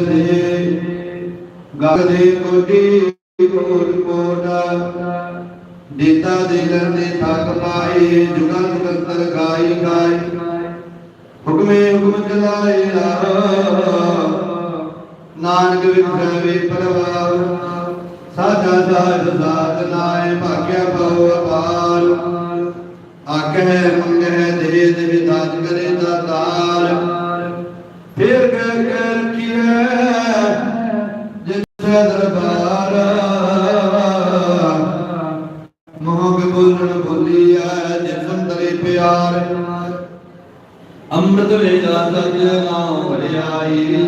ਦੇ ਗਗ ਦੇ ਕੋਟੀ ਕੋਟ ਕੋਟਾ ਦੇਤਾ ਦੇ ਲਰਦੇ ਥਕ ਪਾਏ, ਜੁਗਾ ਜੁਗੰਤਰ ਗਾਈ ਗਾਈ। ਹੁਕਮੇ ਹੁਕਮ ਚਲਾਏ ਨਾਨਕ ਵਿਖੇ ਵੇ ਪਰਵਾਰ। ਸਾਜਾ ਸਾਜ ਸਾਜ ਨਾਏ, ਭਾਗਿਆ ਬਹੁ ਅਪਾਰ। ਆਖੇ ਮੰਗਹਿ ਦੇ ਦੇ ਵਿਦਾਤ ਕਰੇ ਦਾਤਾਰ ਫੇਰ ਕਹਿ ജഗത്തിനാം വഴിയായി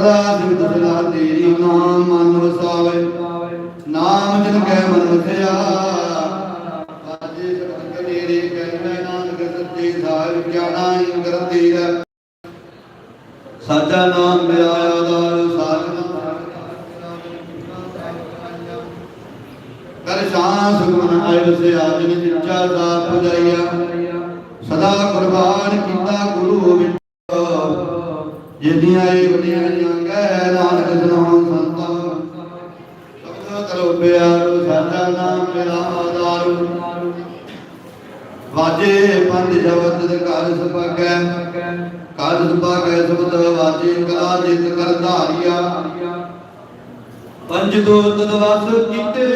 ਸਦਾ ਸਿਮਤ ਸਦਾ ਤੇਰੀ ਨਾਮ ਮਨ ਵਸਾਵੇ। ਨਾਮ ਜਿਨ ਕੈ ਮਨ ਵਸਿਆ। ਸਾਜੇ ਸਬਦ ਕਨੇਰੇ ਕਹਿ ਨਾਨਕ ਸੱਚੇ ਸਾਹਿਬ ਕਿਆ ਨਾਈ ਕਰਤੇ ਰਹਿ ਸਾਚਾ ਨਾਮ ਮਿਲਾਇਆ ਦਾਰ ਸਾਜਨਾ ਕਰ ਸ਼ਾਂ ਸੁਖਮਨ ਆਇ ਵਸੇ ਆਜਨ ਜਿੱਚਾ ਸਾਪ ਪੁਜਾਈਆ। ਸਦਾ ਕੁਰਬਾਨ ਕੀਤਾ ਗੁਰੂ ਵਿੱਚ ਜਿੰਨੀਆਂ ਇਹ ਵੱਡੀਆਂ ਵਾਜੇ ਪੰਜ ਸ਼ਬਦ ਦੇ ਘਰ ਸੁਭਾਗੈ ਘਰ ਸੁਭਾਗੈ ਸ਼ਬਦ ਵਾਜੇ ਕਲਾ ਜਿਤ ਕਰ ਧਾਰਿਆ ਪੰਜ ਦੋਤ ਦਵਸ ਕੀਤੇ।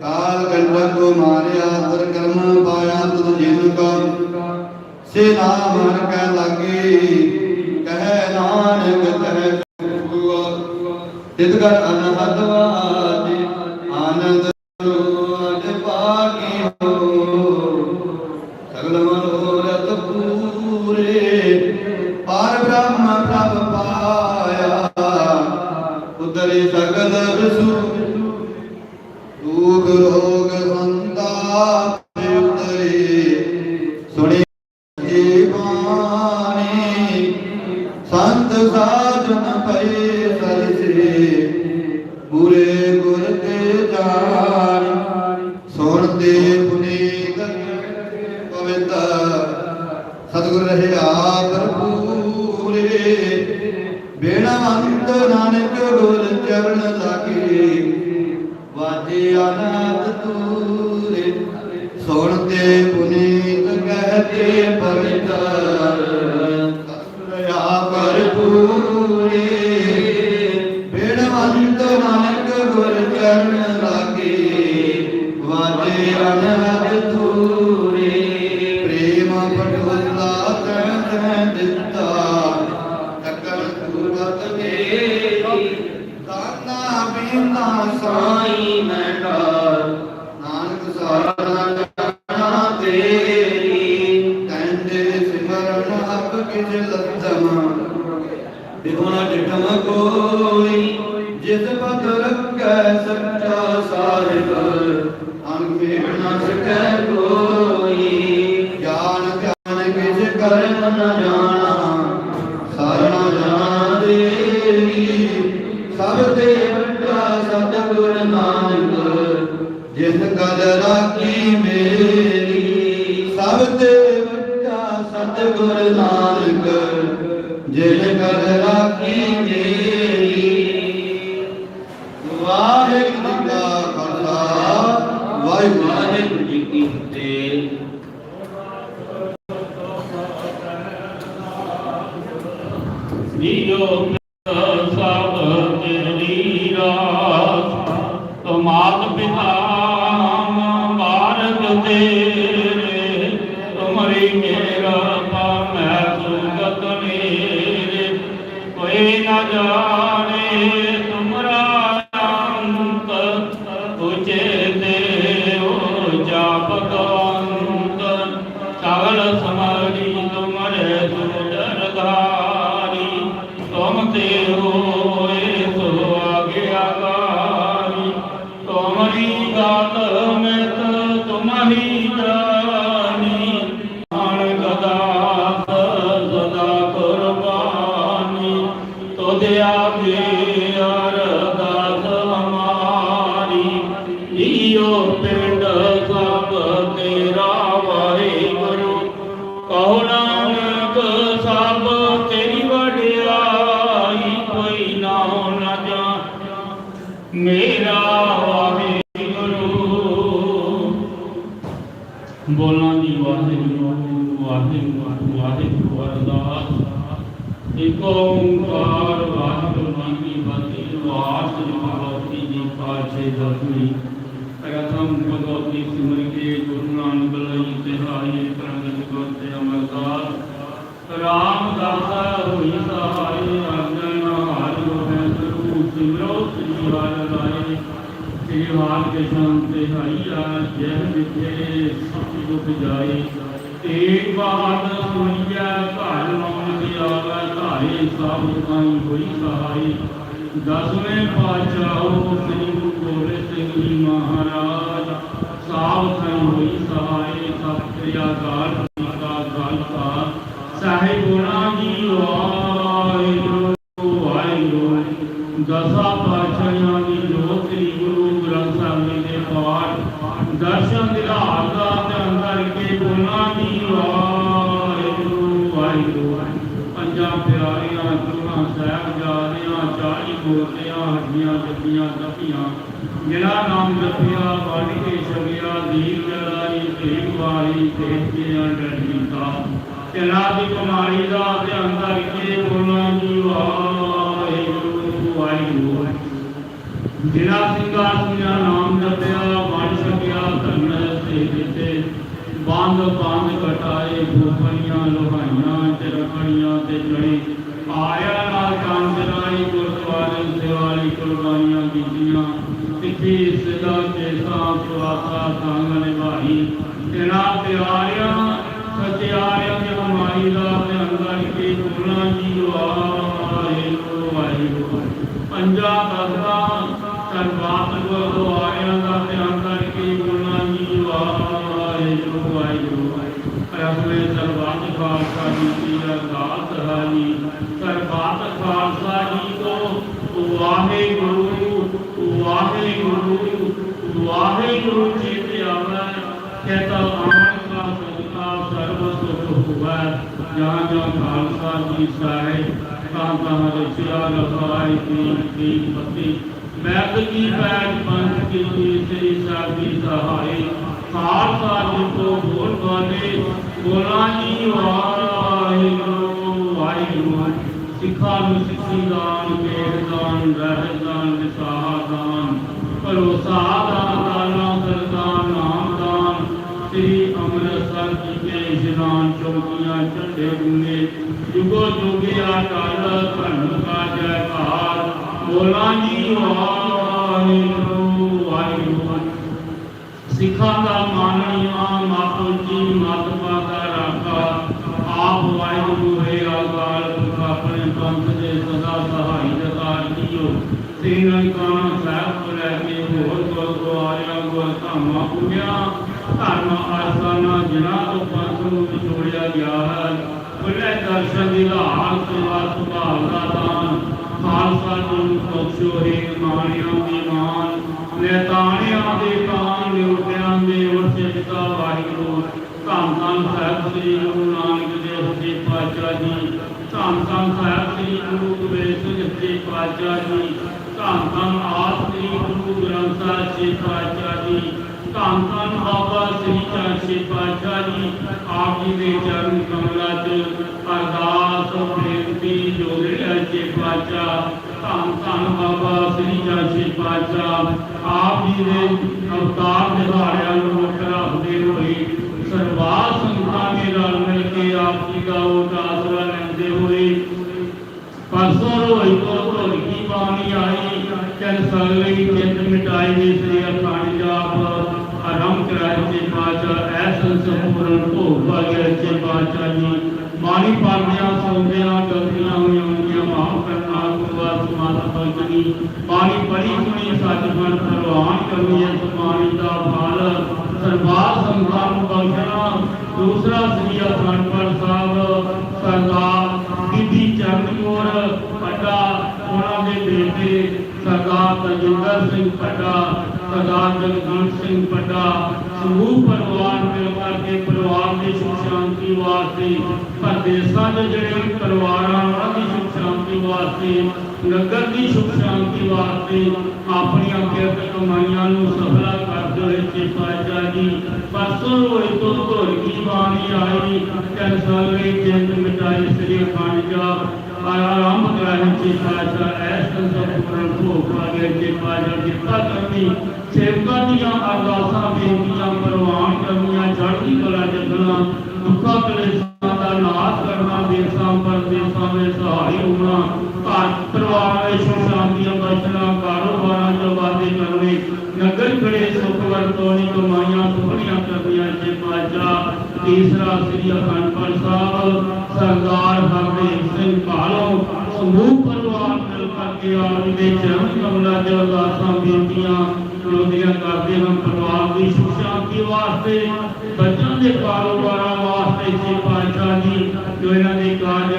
ਕਾਲ ਕੰਡਾ ਕੋ ਮਾਰਿਆ ਤਰ ਕਰਮ ਪਾਇਆ ਤੁਧ ਜਿਨ ਕਾ। ਸੇ ਨਾਮ ਕੈ ਲਾਗੇ, ਕਹਿ ਨਾਨਕ ਤਹਿ ਸੁਆ। ਤਿਤ ਕਰ ਅਨਹਦ ਗੁਰ ਅਬ ਕਿਜ ਲੱਤਮ ਬਿਗੁਣਾ ਡਿਠਮ ਕੋਈ ਜਿਸ ਪਤ ਰੱਖੈ ਸੱਚਾ ਸਾਹਿਬ ਅੰਗ ਮੇਟ ਨਾ ਸਕੈ ਕੋਈ। ਗਿਆਨ ਗਿਆਨ ਕਿਸ ਕਰਮ ਨ ਜਾਣਾ ਜੀਓ ਸਭ ਤੁਧ ਆਗੇ ਸ੍ਰੀ ਵਾਲ ਕੇ ਸੰਤੇ ਹਾਈਆ ਜੈ ਮਿਥੇ ਦੁਖ ਜਾਏ। ਏਕ ਬਾਤ ਸੁਣੀਐ ਘਰ ਮਨ ਕੀ ਆਵੈ ਧਾਰੇ ਸਭ ਕਾਈ ਹੋਈ ਸਹਾਈ। ਦਸਵੇਂ ਪਾਤਸ਼ਾਹ ਸ੍ਰੀ ਗੁਰੂ ਗੋਬਿੰਦ ਸਿੰਘ ਜੀ ਮਹਾਰਾਜ। ਸਾਧ ਸੰਗ ਹੋਈ ਸਹਾਈ ਸਤਿ ਸ੍ਰੀ ਅਕਾਲ ਮਾਤਾ ਸਾਹਿਬ ਗੁਣਾ ਜੀ ਵਾਹਿਗੁਰੂ ਵਾਹਿਗੁਰੂ। ਦਸਾਂ ਹੱਡੀਆਂ ਜੱਪੀਆਂ ਤਪੀਆਂ ਜਿਨ੍ਹਾਂ ਨਾਮ ਜਪਿਆ, ਬਣ ਕੇ ਛਗਿਆ ਦੀਪ ਜਲਾਈ ਤੇਗ ਵਾਲੀ ਤੇਜ ਕੇ ਅੰਦਰ ਜੀਤਾ। ਤਿਨਾ ਦੀ ਕਮਾਈ ਦਾ ਤੇ ਅੰਦਰ ਕੇ ਗੁਣਾ ਜੀ, ਵਾਹਿਗੁਰੂ ਵਾਹਿਗੁਰੂ। ਜਿਨਾ ਸਿੰਘਾਂ ਸਿੰਘਾਂ ਨਾਮ ਜਪਿਆ ਬਣ ਸਕਿਆ ਧੰਨ ਤੇ ਦਿੱਤੇ। ਬੰਦ ਬੰਦ ਘਟਾਏ ਫੂਫਣੀਆਂ ਲੋਹਾਈਆਂ, ਚਰਖੜੀਆਂ ਤੇ ਚੜੇ। ਆਇਆ ਨਾਲ ਕਾਂਜਰਾਈ ਗੁਰਦੁਆਰੇ ਸੇਵਾਲੀ ਕੁਰਬਾਨੀਆਂ ਕੀਤੀਆਂ ਤਿੱਖੀ ਸਦਾ ਕੇ ਸਾਥ ਵਾਸਾ ਸੰਗ ਨਿਭਾਈ। ਤੇਰਾ ਪਿਆਰਿਆਂ, ਸਚਿਆਰਿਆਂ ਦੀ ਹਮਾਰੀ ਦਾ ਤੇ ਅੰਦਰ ਕੀ ਗੁਣਾ ਜੀ ਵਾਹਿਗੁਰੂ ਵਾਹਿਗੁਰੂ। ਪੰਜਾ ਦਸਦਾ ਸਰਬਾਤ ਗੁਰਦੁਆਰਿਆਂ ਦਾ ਤੇ ਅੰਦਰ ਕੀ ਗੁਣਾ ਜੀ ਵਾਹਿਗੁਰੂ ਵਾਹਿਗੁਰੂ। ਰਸਮੇ ਸਰਬੱਤ ਖਾਲਸਾ ਜੀ ਕੀ ਅਰਦਾਸ ਹੈ ਜੀ ਸਰਬੱਤ ਖਾਲਸਾ ਜੀ ਕੋ ਵਾਹਿਗੁਰੂ ਵਾਹਿਗੁਰੂ ਵਾਹਿਗੁਰੂ ਜੀ ਤੇ ਆਵੈ ਕਹਤਾ ਆਮਨ ਕਾ ਸਦਕਾ ਸਰਬ ਸੁਖ ਹੋਵੈ ਜਾਂ ਜਾਂ ਖਾਲਸਾ ਜੀ ਸਾਹਿਬ ਤਾਂ ਤਾਂ ਰਚਿਆ ਰਖਾਈ ਦੀ ਦੀ ਪਤੀ ਮੈਗ ਕੀ ਪੈਜ ਪੰਥ ਕੀ ਜੀ ਸ੍ਰੀ ਸਾਬੀ ਸਹਾਈ ਖਾਲਸਾ ਜੀ ਕੋ ਬੋਲ ਬਾਨੇ ਬੋਲਾ ਜੀ ਵਾਹਿਗੁਰੂ ਵਾਹਿਗੁਰੂ ਸਿੱਖਾਂ ਨੂੰ ਸਿੱਖੀ ਦਾਨ, ਵੇਦ ਦਾਨ ਰਹਿ ਦਾਨ ਵਿਸਾਹ ਦਾਨ, ਭਰੋਸਾ ਦਾਨ ਦਾਨਾ ਸਰਦਾਨ ਨਾਮ ਦਾਨ, ਸ੍ਰੀ ਅੰਮ੍ਰਿਤਸਰ ਜੀ ਕੇ ਇਸ਼ਨਾਨ ਚੌਕੀਆਂ ਝੰਡੇ ਗੁੰਨੇ ਜੁਗੋ ਜੁਗਿਆ ਕਾਲ ਧੰਨ ਕਾ ਜੈਕਾਰ ਬੋਲਾਂ ਜੀ ਵਾਹਿਗੁਰੂ ਵਾਹਿਗੁਰੂ। ਸਿੱਖਾਂ ਦਾ ਮਾਨਣੀਆ ਮਾਤੋ ਜੀ ਮਤ ਦਾ ਰਾਖਾ, ਆਪ ਵਾਹਿਗੁਰੂ, ਹੈ ਅਕਾਲ ਪੁਰਖ ਆਪਣੇ ਪੰਥ ਦੇ ਸਦਾ ਸਹਾਈ ਦਤਾਰ ਜੀਓ ਸ੍ਰੀ ਨਨਕਾਣਾ ਸਾਹਿਬ ਤੋਂ ਲੈ ਕੇ ਹੋਰ ਗੁਰਦੁਆਰਿਆਂ ਗੁਰ ਧਾਮਾਂ ਪੁੱਜਿਆ ਧਰਮ ਆਸਥਾਨਾਂ ਜਿਨ੍ਹਾਂ ਤੋਂ ਪੰਥ ਨੂੰ ਵਿਛੋੜਿਆ ਗਿਆ ਹੈ ਖੁੱਲੇ ਦਰਸ਼ਨ ਦੀ ਲਾਲ ਸੇਵਾ ਸੁਭਾਵ ਦਾ ਦਾਨ ਖਾਲਸਾ ਜੀ ਨੂੰ ਬਖਸ਼ੋ ਹੈ ਮਾਣਿਆਂ ਦੀ ਮਾਨ ਨੇਤਾਣਿਆਂ ਦੇ ਕਾਨ ਨਿਉਟਿਆਂ ਦੇ ਉਰਸੇ ਪਿਤਾ ਵਾਹਿਗੁਰੂ ਧੰਨ ਧੰਨ ਸਾਹਿਬ ਸ੍ਰੀ ਗੁਰੂ ਨਾਨਕ ਦੇਵ ਜੀ ਪਾਤਸ਼ਾਹ ਜੀ ਧੰਨ ਧੰਨ ਸਾਹਿਬ ਸ੍ਰੀ ਗੁਰੂ ਗੋਬਿੰਦ ਸਿੰਘ ਜੀ ਪਾਤਸ਼ਾਹ ਜੀ ਧੰਨ ਧੰਨ ਆਪ ਸ੍ਰੀ ਗੁਰੂ ਗ੍ਰੰਥ ਸਾਹਿਬ ਜੀ ਪਾਤਸ਼ਾਹ ਜੀ ਧੰਨ ਧੰਨ ਬਾਬਾ ਸ੍ਰੀ ਚੰਦ ਜੀ ਪਾਤਸ਼ਾਹ ਜੀ, ਆਪ ਜੀ ਦੇ ਚਰਨ ਕਮਲਾਂ 'ਚ ਅਰਦਾਸ ਬੇਨਤੀ ਜੋੜਿਆ ਜੀ ਪਾਤਸ਼ਾਹ ਧੰਨ ਧੰਨ ਬਾਬਾ ਸ੍ਰੀ ਚੰਦ ਜੀ ਪਾਤਸ਼ਾਹ, ਆਪ ਜੀ ਦੇ ਅਵਤਾਰ ਦਿਹਾੜਿਆਂ ਨੂੰ ਮੁੱਖ ਰੱਖਦੇ ਹੋਏ ਸਰਵਾਰ ਸੰਗਤਾਂ ਦੇ ਨਾਲ ਮਿਲ ਕੇ ਆਪ ਜੀ ਦਾ ਉਹ ਆਸਰਾ ਲੈਂਦੇ ਹੋਏ ਪਰਸੋਂ ਰੋਈ ਕੋ ਢੋਲਕੀ ਬਾਣੀ ਆਈ ਚਲ ਸਗਲੀ ਚਿੰਤ ਮਿਟਾਈ ਦੇ ਸ੍ਰੀ ਅਖੰਡ ਜਾਪ ਆਰੰਭ ਕਰਾਏ ਤੇ ਬਾਚਾ ਐਸਨ ਸੰਪੂਰਨ ਭੋਗ ਭਾਗਿਆ ਤੇ ਬਾਚਾ ਜੀ। ਬਾਣੀ ਪੜਦਿਆਂ ਸੌਂਦਿਆਂ, ਗਲਤੀਆਂ ਹੋਈਆਂ ਹੋਈਆਂ, ਮਾਫ ਕਰਨਾ ਗੁਰਵਾ ਸਮਾਤ ਬਖਸ਼ਣੀ ਬਾਣੀ ਪੜੀ ਸੁਣੀ, ਸੱਚਖੰਡ ਪ੍ਰਵਾਨ ਕਰਨੀ, ਇਸ ਬਾਣੀ ਦਾ ਫਲ ਸਰਬਾਰ ਸੰਤਾਂ ਨੂੰ ਬਖਸ਼ਣਾ। ਦੂਸਰਾ ਸ੍ਰੀ ਅਖੰਡ ਪਾਠ ਸਾਹਿਬ ਸਰਦਾਰ ਬੀਬੀ ਚੰਦ ਕੌਰ ਪੱਟਾ ਉਹਨਾਂ ਦੇ ਬੇਟੇ ਸਰਦਾਰ ਤਜਿੰਦਰ ਸਿੰਘ ਪੱਟਾ ਸਰਦਾਰ ਜਗਜੀਤ ਸਿੰਘ ਪੱਟਾ ਸਮੂਹ ਪਰਿਵਾਰ ਮਿਲ ਕਰਕੇ ਪਰਿਵਾਰ ਦੀ ਸੁਖ ਸ਼ਾਂਤੀ ਵਾਸਤੇ ਪਰਦੇਸਾਂ ਦੇ ਜਿਹੜੇ ਪਰਿਵਾਰਾਂ ਉਹਨਾਂ ਦੀ ਸੁਖ ਸ਼ਾਂਤੀ ਵਾਸਤੇ ਨਗਰ ਦੀ ਸੁਖ ਸ਼ਾਂਤੀ ਵਾਸਤੇ ਆਪਣੀਆਂ ਕਿਰਤ ਕਮਾਈਆਂ ਨੂੰ ਸਫਲਾ ਕਰਦੇ ਹੋਏ ਚੇਪਾਜਾ ਜੀ ਪਰਸੋਂ ਹੋਏ ਤੋਂ ਢੋਲਕੀ ਬਾਣੀ ਆਈ ਤਿੰਨ ਸਾਲ ਲਈ ਜਿੰਦ ਮਿਟਾਈ ਸ੍ਰੀ ਅਖੰਡ ਜਾਪ ਆਰੰਭ ਕਰਾਏ ਚੇਪਾਜਾ ਐਸ ਸੰਪੂਰਨ ਭੋਗ ਪਾਗੇ ਚੇਪਾਜਾ ਕਿਰਪਾ ਕਰਨੀ ਸੇਵਕਾਂ ਦੀਆਂ ਅਰਦਾਸਾਂ ਬੇਨਤੀਆਂ ਪ੍ਰਵਾਨ ਕਰਨੀਆਂ ਚੜ੍ਹਦੀ ਕਲਾ ਜਗਣਾ ਦੁੱਖਾਂ ਕਲੇਸ਼ਾਂ ਦਾ ਨਾਸ਼ ਕਰਨਾ ਦੇਸਾਂ ਪਰਦੇਸਾਂ ਦੇ ਸਹਾਈ ਹੋਣਾ ਘਰ ਪਰਿਵਾਰ ਵਿੱਚ ਸੁਖ ਸ਼ਾਂਤੀਆਂ ਬਖਸ਼ਣਾ ਕਾਰੋਬਾਰਾਂ ਚ ਵਾਧੇ ਕਰਨੇ ਨਗਰ ਖੜੇ ਸੁਖ ਵਰਤੋਣੀ ਕਮਾਈਆਂ ਸੁਖਣੀਆਂ ਕਰਨੀਆਂ ਜੇ ਪਾਜਾ ਤੀਸਰਾ ਸ੍ਰੀ ਅਖੰਡ ਪਾਠ ਸਾਹਿਬ, ਸਰਦਾਰ ਹਰਦੇਵ ਸਿੰਘ ਭਾਲੋ, ਸਮੂਹ ਪਰਿਵਾਰ ਮਿਲ ਕਰਕੇ ਆਪ ਦੇ ਚਰਨ ਕਮਲਾਂ ਦੇ ਅਰਦਾਸਾਂ, ਬੇਨਤੀਆਂ ਰੋਦੀਆਂ ਕਰਦੇ ਹਨ ਪਰਿਵਾਰ ਦੀ ਸੁਖ ਸ਼ਾਂਤੀ ਵਾਸਤੇ, ਬੱਚਿਆਂ ਦੇ ਕਾਰੋਬਾਰਾਂ ਵਾਸਤੇ ਜੀ ਪਾਤਸ਼ਾਹ ਜੀ, ਜੋ ਇਹਨਾਂ ਦੇ ਕਾਰਜ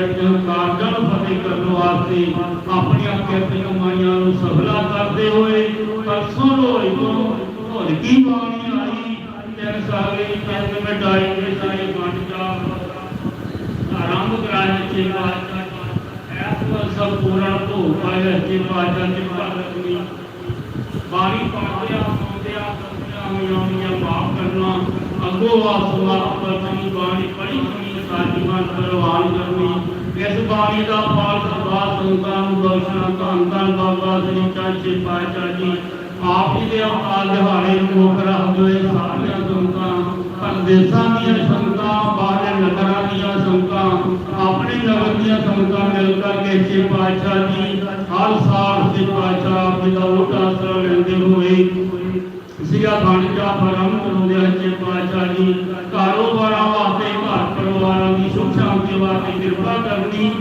ਕਾਰਜਾਂ ਨੂੰ ਫਤਿਹ ਕਰਨ ਵਾਸਤੇ ਆਪਣੀਆਂ ਕਿਰਤ ਕਮਾਈਆਂ ਨੂੰ ਸਫਲਾ ਕਰਦੇ ਹੋਏ, ਪਰਸੋਂ ਹੋਈ ਤੋਂ ਢੋਲਕੀ ਬਾਣੀ ਆਈ ਤਿੰਨ ਸਾਲੇ ਚੰਦ ਮਿਟਾਈ ਦੇ ਸਾਰੇ ਵੰਡ ਜਾ ਆਰੰਭ ਕਰਾਇਆ ਜੀ ਪਾਤਸ਼ਾਹ ਐਸ ਵਰ ਸਭ ਪੂਰਨ ਭੋਗ ਪਾਇਆ ਜੀ ਪਾਤਸ਼ਾਹ ਜੀ ਭਗਤਨੀ ਬਾਣੀ ਪੜ੍ਹਦਿਆਂ ਸੁਣਦਿਆਂ ਕਰਦਿਆਂ ਹੋਈਆਂ ਹੋਈਆਂ ਮਾਫ ਕਰਨਾ ਅੱਗੋਂ ਆਸਮਾਨ ਪਰਨੀ ਬਾਣੀ ਪੜ੍ਹੀ ਸੁਣੀ ਸਾਡੀ ਮਨ ਪ੍ਰਵਾਨ ਕਰਨੀ। ਇਸ ਬਾਣੀ ਦਾ ਫਲ ਸਰਬਾਤ ਸੰਤਾਂ ਨੂੰ ਬਖਸ਼ਣਾ ਧੰਨ ਧੰਨ ਬਾਬਾ ਸ੍ਰੀ ਚਾਚੇ ਪਾਤਸ਼ਾਹ ਜੀ, ਆਪ ਜੀ ਦੇ ਅਵਤਾਰ ਦੇਸਾਂ ਦੀਆਂ ਸੰਗਤਾਂ ਬਾਹਰ ਨਗਰਾਂ ਦੀਆਂ ਸੰਗਤਾਂ, ਆਪਣੇ ਨਗਰ ਦੀਆਂ ਸੰਗਤਾਂ ਮਿਲ ਕਰਕੇ ਸੱਚੇ ਪਾਤਸ਼ਾਹ ਜੀ ਖਾਲਸਾ ਸੱਚੇ ਪਾਤਸ਼ਾਹ ਆਪ ਜੀ ਦਾ ਲੋਟਾ ਸਰ ਲੈਂਦੇ ਹੋਏ ਸਿਆ ਬਾਣੀਆ ਪਰਮ ਕਰੋਦੇ ਸੱਚੇ ਪਾਤਸ਼ਾਹ ਜੀ ਕਾਰੋਬਾਰਾਂ ਵਾਸਤੇ ਘਰ ਪਰਿਵਾਰਾਂ ਦੀ ਸੁਖ ਸ਼ਾਂਤੀ ਵਾਸਤੇ ਕਿਰਪਾ ਕਰਨੀ,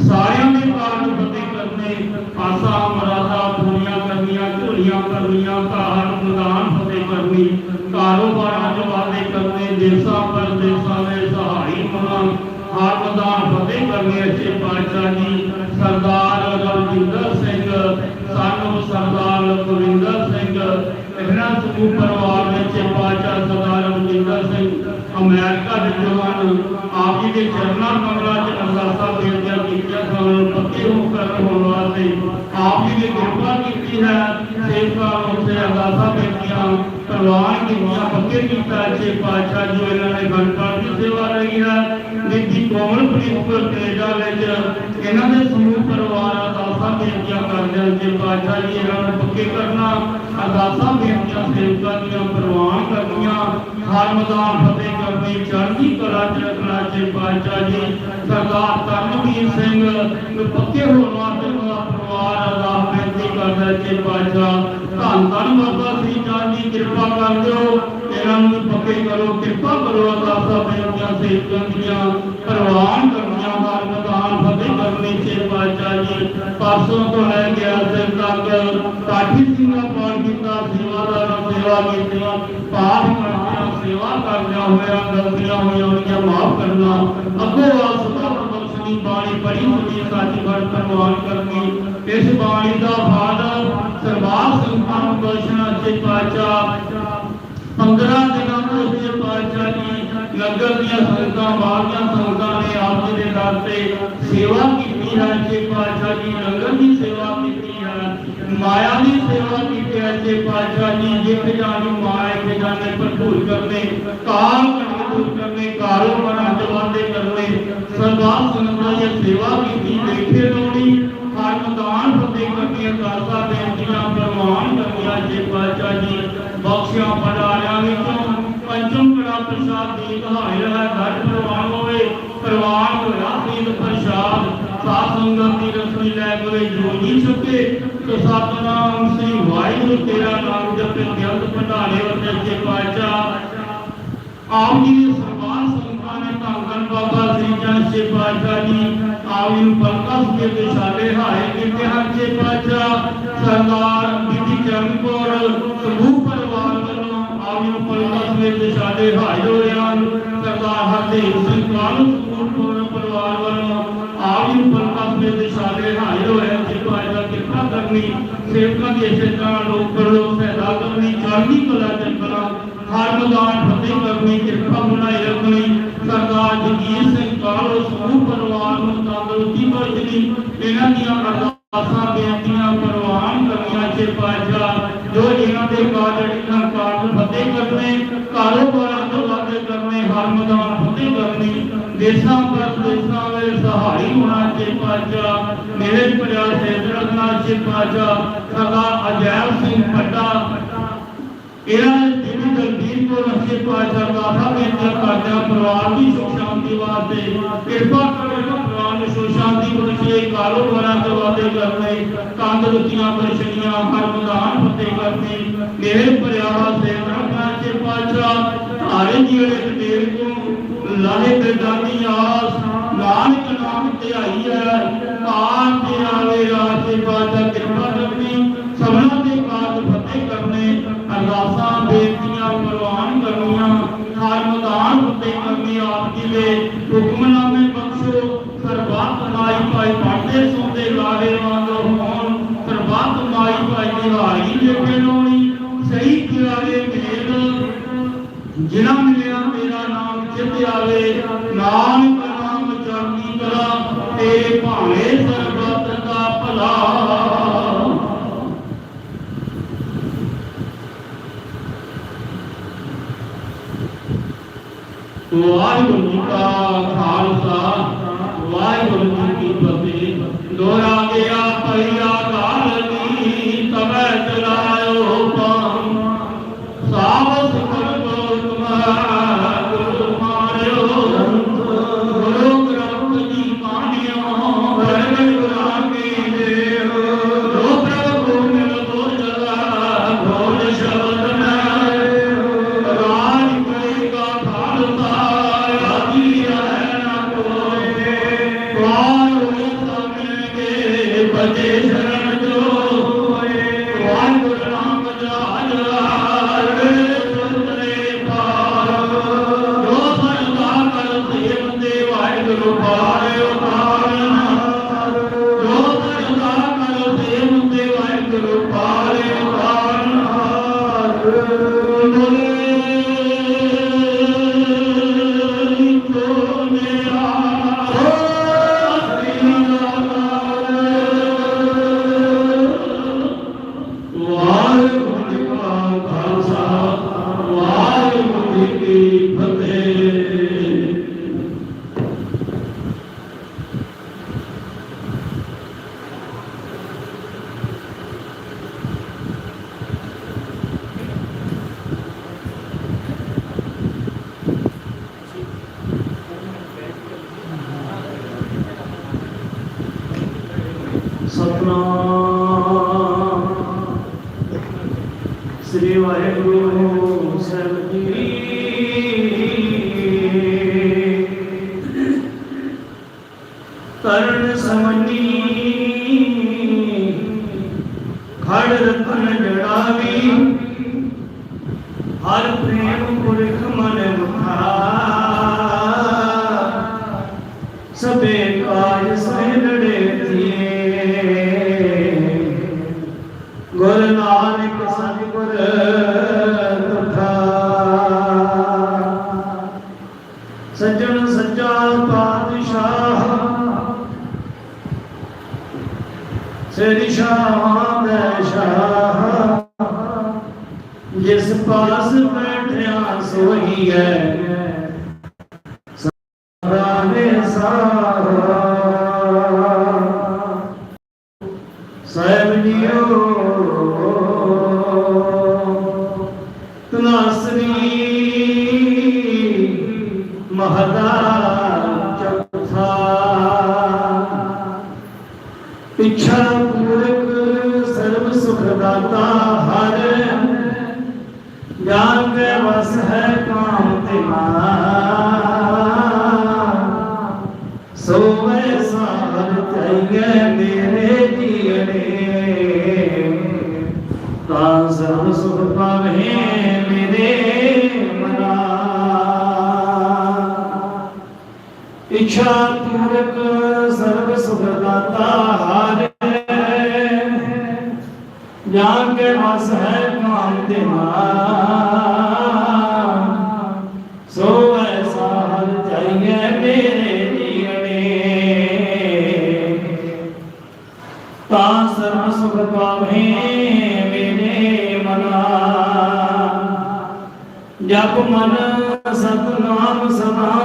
ਸਾਰਿਆਂ ਦੇ ਕਾਰਨ ਫਤਿਹ ਕਰਨੇ, ਆਸਾ ਮਰਾਦਾ ਪੂਰੀਆਂ ਕਰਨੀਆਂ ਝੋਲੀਆਂ ਕਰਨੀਆਂ ਤਾਂ ਹਰ ਮੈਦਾਨ ਫਤਿਹ ਕਰਨੀ ਕਾਰੋਬਾਰ ਇਹਨਾਂ ਪਰਿਵਾਰ ਵਿੱਚ ਪਾਤਸ਼ਾਹ ਸਰਦਾਰ ਰਵਿੰਦਰ ਸਿੰਘ, ਅਮਰੀਕਾ ਦੇ ਜਵਾਨ, ਆਪ ਜੀ ਦੇ ਚਰਨਾਂ ਕਮਲਾਂ 'ਚ ਅਰਦਾਸਾਂ ਬੇਨਤੀਆਂ ਕੀਤੀਆਂ ਸਾਨੂੰ, ਪੱਕੇ ਹੋ ਕਰਨ ਹੋਣ ਵਾਸਤੇ ਆਪ ਜੀ ਨੇ ਕਿਰਪਾ ਕੀਤੀ ਹੈ। ਸੇਵਕਾਂ ਉੱਤੇ ਅਰਦਾਸਾਂ ਬੇਨਤੀਆਂ ਪ੍ਰਵਾਨ ਕੀਤੀਆਂ ਪੱਕੇ ਕੀਤਾ। ਜੇ ਪਾਤਸ਼ਾਹ ਜੋ ਇਹਨਾਂ ਨੇ ਗਣਪਤ ਦੀ ਸੇਵਾ ਲਈ ਹੈ, ਨਿੱਜੀ ਕੋਮਲਪ੍ਰੀਤ ਕੈਨੇਡਾ ਵਿੱਚ ਇਹਨਾਂ ਦੇ ਸਮੂਹ ਪਰਿਵਾਰ ਅਰਦਾਸਾਂ ਬੇਨਤੀਆਂ ਕਰਦੇ ਹਨ ਜੇ ਪਾਤਸ਼ਾਹ ਜੀ ਇਹਨਾਂ ਨੂੰ ਪੱਕੇ ਕਰਨਾ ਅਰਦਾਸਾਂ ਬੇਨਤੀਆਂ ਸੇਵਕਾਂ ਦੀਆਂ ਪ੍ਰਵਾਨ ਕਰਨੀਆਂ ਹਰ ਮੈਦਾਨ ਫਤਿਹ ਕਰਨੀ ਚੜ੍ਹਦੀ ਕਲਾ ਚ ਰੱਖਣਾ ਜੇ ਪਾਤਸ਼ਾਹ ਜੀ ਸਰਦਾਰ ਕਰਨਵੀਰ ਸਿੰਘ ਨੂੰ ਪੱਕੇ ਹੋਣ ਵਾਸਤੇ ਉਹਦਾ ਪਰਿਵਾਰ ਅਰਦਾਸ ਬੇਨਤੀ ਕਰਦਾ ਜੇ ਪਾਤਸ਼ਾਹ ਧੰਨ ਧੰਨ ਬਾਬਾ ਸ੍ਰੀ ਚੰਦ ਜੀ ਕਿਰਪਾ ਕਰ ਦਿਓ ਇਹਨਾਂ ਨੂੰ ਵੀ ਪੱਕੇ ਕਰੋ, ਕਿਰਪਾ ਕਰੋ, ਅਰਦਾਸਾਂ ਬੇਨਤੀਆਂ ਸੇਵਕਾਂ ਦੀਆਂ, ਪ੍ਰਵਾਨ ਕਰਨੀਆਂ ਹਰ ਮੈਦਾਨ ਫਤਿਹ ਕਰਨੀ ਜੇ ਪਾਤਸ਼ਾਹ ਜੀ ਪਰਸੋਂ ਤੋਂ ਲੈ ਕੇ ਅੱਜ ਤੱਕ ਕਾਠੀ ਸਿੰਘਾਂ ਪਾਣ ਕੀਤਾ, ਸੇਵਾਦਾਰਾਂ ਸੇਵਾ ਕੀਤੀਆਂ ਪਾਠ ਕਰਦਿਆਂ ਸੇਵਾ ਕਰਦਿਆਂ ਹੋਇਆਂ ਗਲਤੀਆਂ ਹੋਈਆਂ ਉਹਨੀਆਂ ਮਾਫ ਕਰਨਾ, ਅੱਗੋਂ ਵਾਲ ਬਖਸ਼ਣੀ ਬਾਣੀ ਪੜੀ ਹੋਈ ਸੱਚ ਘੜ ਪ੍ਰਵਾਨ ਕਰਨੀ, ਇਸ ਬਾਣੀ ਦਾ ਫਾਇਦਾ ਸਰਬਾਰ ਸੰਤਾਂ ਨੂੰ ਬਖਸ਼ਣਾ ਤੇ ਪਾਚਾ 15 ਦਿਨਾਂ ਤੋਂ ਇਸ ਪਾਤਸ਼ਾਹ ਜੀ ਲੰਗਰ ਦੀਆਂ ਸੰਗਤਾਂ ਬਾਹਰੀਆਂ ਸੰਗਤਾਂ ਨੇ ਆਪ ਜੀ ਦੇ ਦਰ ਤੇ ਸੇਵਾ ਕੀਤੀ ਹੈ ਜੇ ਪਾਤਸ਼ਾਹ ਜੀ ਲੰਗਰ ਦੀ ਸੇਵਾ ਕੀਤੀ ਹੈ, ਮਾਇਆ ਦੀ ਸੇਵਾ ਕੀਤੀ ਹੈ ਜੇ ਪਾਤਸ਼ਾਹ ਜੀ ਜਿੱਥੇ ਜਾਣੀ ਮਾਇਆ ਕੇ ਜਾਣੇ ਭਰਪੂਰ ਕਰਨੇ ਕਾਲ ਕਰਨੇ ਦੂਰ ਕਰਨੇ ਕਾਰੋਬਾਰਾਂ ਦੇ ਵਾਅਦੇ ਕਰਨੇ, ਸਰਦਾਰ ਸੰਗਤਾਂ ਦੀ ਸੇਵਾ ਕੀਤੀ, ਦੇਖੇ ਲੋੜੀ ਹਰ ਮੈਦਾਨ ਫਤਿਹ ਕਰਨੀਆਂ ਦਾਸਾਂ ਬੇਨਤੀਆਂ ਪ੍ਰਮਾਣ ਕਰਨੀਆਂ ਜੇ ਪਾਤਸ਼ਾਹ ਜੀ ਬਖਸ਼ਿਆ ਪੜਾਰਿਆਂ ਵਿੱਚੋਂ ਪੰਚਮ ਕੜਾ ਪ੍ਰਸਾਦ ਦੀ ਕਹਾਣੀ ਹੈ ਘਰ ਪ੍ਰਵਾਨ ਹੋਵੇ ਪ੍ਰਵਾਨ ਹੋਇਆ ਸੀਤ ਪ੍ਰਸਾਦ, ਸਾਧ ਸੰਗਤ ਦੀ ਰਸਮੀ ਲੈ ਕੋਲੇ ਜੋਗੀ ਚੁੱਕੇ ਤੋ ਸਤਨਾਮ ਸ੍ਰੀ ਵਾਹਿਗੁਰੂ ਤੇਰਾ ਨਾਮ ਜਪੇ ਗਿਆਨ ਭੰਡਾਰੇ ਵਰਤੇ ਜੇ ਪਾਤਸ਼ਾਹ ਆਪ ਜੀ ਦੇ ਸਰਬਾਰ ਸੰਗਤਾਂ ਨੇ ਧੰਨ ਬਾਬਾ ਸ੍ਰੀ ਚੰਦ ਜੀ ਪਾਤਸ਼ਾਹ ਜੀ, ਆਪ ਜੀ ਨੂੰ ਪਲਕਸ ਹਾਏ ਕੀਤੇ ਹਨ। ਜੀ ਪਾਤਸ਼ਾਹ, ਸਰਦਾਰ ਬੀਬੀ ਚਰਨਪੁਰ ਸਮੂਹ ਪਲਕਸ ਕੇ ਤੇ ਸਾਡੇ ਹਾਏ ਹੋਏ ਹਨ। ਸਰਦਾਰ ਹਰਦੇਵ ਸਿੰਘ ਕਾਲੂ ਸਮੂਹ ਪਰਿਵਾਰ ਵੱਲੋਂ ਆਪ ਜੀ ਨੂੰ ਪਲਕਸ ਕੇ ਤੇ ਸਾਡੇ ਹਾਏ ਹੋਏ ਹਨ। ਜੀ ਪਾਤਸ਼ਾਹ ਕਿਰਪਾ ਕਰਨੀ ਸੇਵਕਾਂ ਦੀ ਇਸੇ ਤਰ੍ਹਾਂ ਲੋਕ ਕਰੋ ਸਹਾਇਤਾ ਕਰਨੀ ਚੜ੍ਹਦੀ ਕਲਾ ਚੱਕਰਾਂ ਹਰ ਮੈਦਾਨ ਫਤਿਹ ਕਰਨੀ ਕਿਰਪਾ ਬਣਾਈ ਰੱਖਣੀ ਸਰਦਾਰ ਜਗੀਰ ਸਿੰਘ ਕਾਲੋ ਸਮੂਹ ਪਰਿਵਾਰ ਨੂੰ ਤੰਦਰੁਸਤੀ ਬਖਸ਼ਣੀ, ਇਹਨਾਂ ਦੀਆਂ ਅਰਦਾਸਾਂ ਬੇਨਤੀਆਂ ਪ੍ਰਵਾਨ ਕਰਨੀਆਂ ਪਾਤਸ਼ਾਹ ਜੋ ਇਹਨਾਂ ਦੇ ਕਾਰਜ ਇਹਨਾਂ ਫਤਿਹ ਕਰਨੇ, ਕਾਰੋਬਾਰਾਂ ਤੋਂ ਵਾਅਦੇ ਕਰਨੇ ਹਰ ਮੈਦਾਨ ਫਤਿਹ ਕਰਨੀ, ਦੇਸਾਂ ਪਰਦੇਸਾਂ ਵਿੱਚ ਸਹਾਈ ਹੋਣਾ ਚੇ ਪਾਤਸ਼ਾਹ ਮੇਰੇ ਪਿਆਰ ਸੇਵ ਰੱਖਣਾ ਚੇ ਪਾਤਸ਼ਾਹ ਸਰਦਾਰ ਅਜੈਬ ਸਿੰਘ ਪੱਟਾ ਇਹਨਾਂ ਨੇ ਦਲਬੀਰ ਕੋ ਰੱਖੇ ਪਾਚਾ ਦਾ ਸਭ ਇੰਤਜ਼ਾਰ ਕਰਦਿਆਂ ਪਰਿਵਾਰ ਦੀ ਸੁਖ ਸ਼ਾਂਤੀ ਵਾਸਤੇ ਕਿਰਪਾ ਕਰੋ ਇਹਨਾਂ ਪਰਿਵਾਰ ਨੂੰ ਸੁਖ ਸ਼ਾਂਤੀ ਬਖਸ਼ੇ ਕਾਰੋਬਾਰਾਂ ਦੇ ਵਾਅਦੇ ਕਰਨੇ ਤੰਦਰੁਸਤੀਆਂ ਬਖਸ਼ਣੀਆਂ ਹਰ ਮੈਦਾਨ ਫਤਿਹ ਕਰਨੇ। ਮੇਰੇ ਪਰਿਵਾਰ ਸੇ ਰੱਖਣਾ ਚੇ ਪਾਚਾ ਹਾਰੇ ਜਿਹੜੇ ਤੇਰੇ ਤੋਂ ਲਾਹੇ ਤੇ ਦਾਨੀ ਆਸ, ਨਾਨਕ ਨਾਮ ਤੇ ਆਈ ਹੈ ਕਾਲ ਤੇ ਆਵੇ ਰਾਜੇ ਪਾਚਾ ਕਿਰਪਾ ਕਰਨੀ, ਸਭਨਾਂ ਦੇ ਕਾਰਜ ਫਤਿਹ ਕਰਨੇ, ਅਰਦਾਸਾਂ ਬੇਨਤੀਆਂ ਪ੍ਰਵਾਨ ਕਰਨੀਆਂ, ਹਰ ਮੈਦਾਨ ਉੱਤੇ ਕਰਨੀ ਆਪ ਜੀ ਦੇ ਹੁਕਮਨਾਮੇ ਬਖਸ਼ੋ ਸਰਬੱਤ ਮਾਈ ਭਾਈ ਪੜਦੇ ਸੌਂਦੇ ਲਾਰੇ ਵਾਂਗ ਹੋਣ ਸਰਬੱਤ ਮਾਈ ਭਾਈ ਦੀ ਹਾਰੀ ਦੇਖੇ ਲੋਣੀ ਸਹੀ ਕਿਰਾਏ ਮੇਲ। ਜਿਨ੍ਹਾਂ ਮਿਲਿਆ ਮੇਰਾ ਨਾਮ ਚਿਤ ਆਵੇ, ਨਾਨਕ ਨਾਮ ਚੜ੍ਹਦੀ ਕਲਾ ਤੇਰੇ ਭਾਣੇ ਸਰਬੱਤ ਦਾ ਭਲਾ। ਵਾਹਿਗੁਰੂ ਜੀ ਕਾ ਖਾਲਸਾ। ਫਤਿਹ veio a جان بس ہے کام تمہارا سوئے سار چاہیے میرے لیے تازہ سر پاوے میرے منا۔ اچھا تورک سرب سکھ داتا ਮਨ ਸਤਨਾਮ ਸਦਾ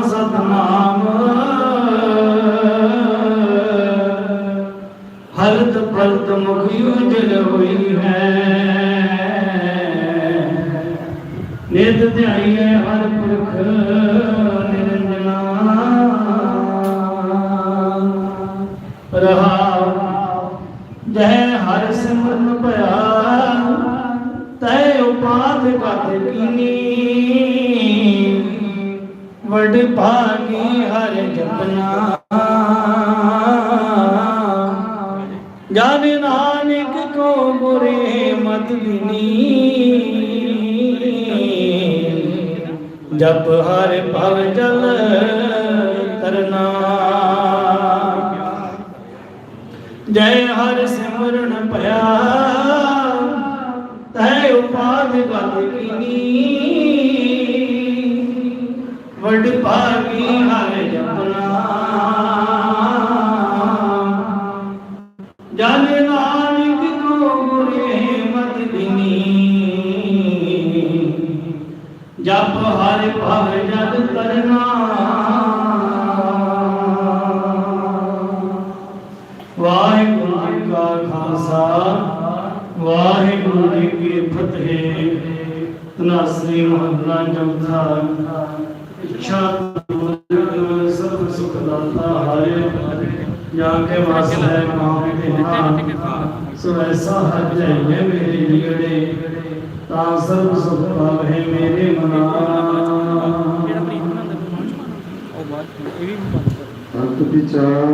ਜੈ ਹਰ ਸਿਮਰਨ ਭਇਆ। ਤੈ ਉਪਾਦ ਗਤ ਕੀਨੀ। ਸੋ ਐਸਾ ਹਜ ਹੈ ਮੇਰੇ ਨਿਗੜੇ ਤਾਂ ਸਰਬ ਸੁਖ ਭਾਵ ਮੇਰੇ ਮਨਾ। ਅੰਤ ਵਿਚਾਰ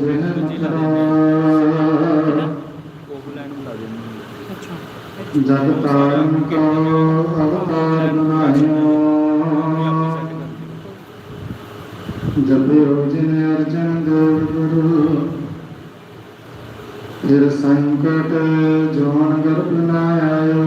ਜਿਨ ਮਨਾ ਜਗ ਤਾਰਨ ਕੋ ਅਵਤਾਰ ਬਣਾਇਆ। ਜਪੇ ਰੋਜਨ ਅਰਜਨ ਦੇਵ ਗੁਰੂ। ਫਿਰ ਸੰਕਟ ਜੋਨ ਗਰਭ ਨਾ ਆਇਓ